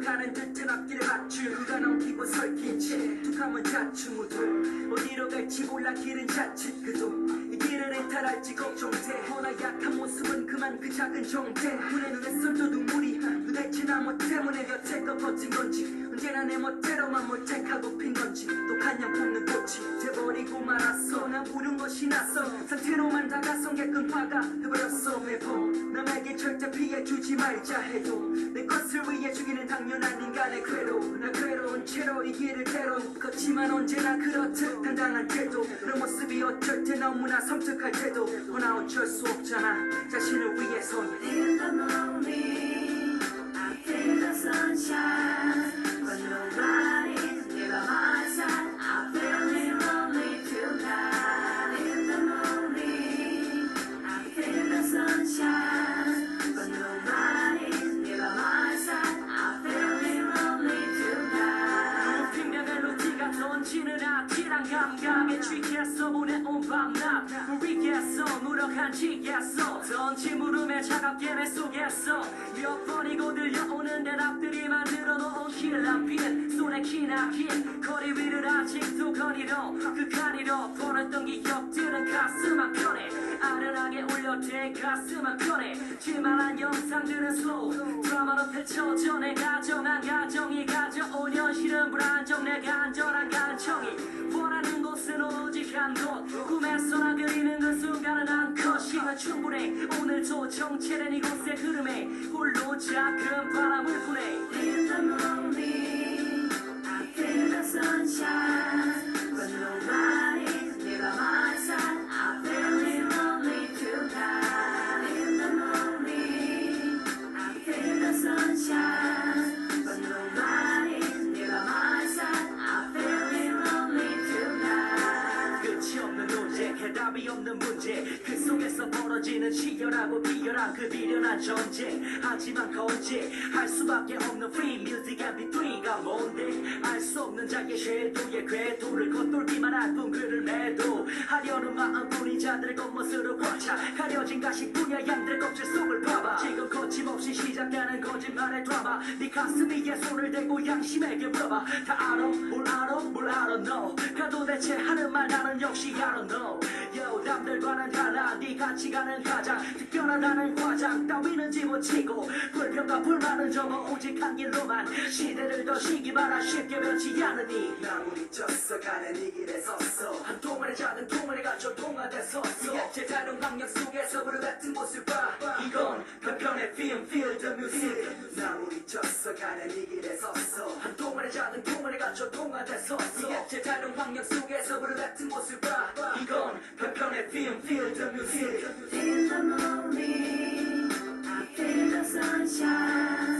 가는 듯한 앞길을 맞추 그가 넘기고 설킨 채 툭하면 자충우돌. 어디로 갈지 몰라 길은 자칫 그동 이 길을 해탈할지 걱정돼. 허나 약한 모습은 그만 그 작은 정태. 눈에 눈에 쏠져 눈물이 도대체 나뭐 때문에 여 버틴 건지 언제나 내 멋대로만 못택하고 핀 건지 또한냥 뽑는 꽃이 돼버리고 말았어. 난 부른 것이 낯선 상태로만 다가선 개끈 화가 돼버렸어. 매번 남에게 절대 피해주지 말자 해도 내 것을 위해 주기는 당연한 인간의 궤도 나 괴로운 채로 이 길을 때론 걷지만 언제나 그렇듯 당당한 태도 그런 모습이 어쩔 때 너무나 섬뜩할 때도 허나 어쩔 수 없잖아. 자신을 위해 취했어 보내온 밤낮 우리겠어 무력한 지겠어 던지 물음에 차갑게 내 속에서 몇 번이고 들려오는 대답들이 만들어 놓은 킬라빈 손에 키나긴 거리 위를 아직도 거리로 그 가리로 보냈던 기억들은 가슴 한편에 아련하게 올려대 가슴 한편에 질만한 영상들은 slow 드라마로 펼쳐져 내 가정한 가정이 가져온 현실은 불안정 내 간절한 간청이 한 곳 꿈에서 나 그리는 그 순간은 한컷 시간 충분해 오늘도 정체된 이곳의 흐름에 홀로 작은 바람을 보내 In the morning, I feel the sunshine. 해답이 없는 문제. 그 속에서 벌어지는 치열하고 비열한 그 비련한 전쟁 하지만 건재 할 수밖에 없는 free music mp3가 뭔데? 알 수 없는 자의 궤도의 궤도를 겉돌기만 한 둥글을 매도. 하려는 마음뿐인 자들의 겉멋으로 꽉차 가려진 가식뿐이야 양들의 껍질 속을 봐봐. 지금 거침없이 시작되는 거짓말의 드라마. 네 가슴 위에 손을 대고 양심에게 물어봐. 다 알아? 뭘 알아? 뭘 알아? 너 가 도 대체 하는 말 나는 역시 don't know. Yo 남들과는 달라. 네 가치관은 가장 특별하다는 과장. 따위는 집어치고 불평과 불만은 접어 오직 한 길로만. 시대를 더 시기 바라. 쉽게 변치 않으니. 나무리 졌어. 가는 이 길에 섰어. 한 동안의 작은 동안에 갇혀 동화돼 섰어. 제 다른 광역 속에서 구름 같은 곳을 봐. 이건 별편의 film, feel the music. 나 우리 졌어. 가는 이 길에 섰어. 한동안의 작은 동안에 갇혀 동안에 섰어. 이제 다른 광역 속에서 구름 같은 곳을 봐. 이건 별편의 film, feel the music. Feel the morning, I feel the sunshine.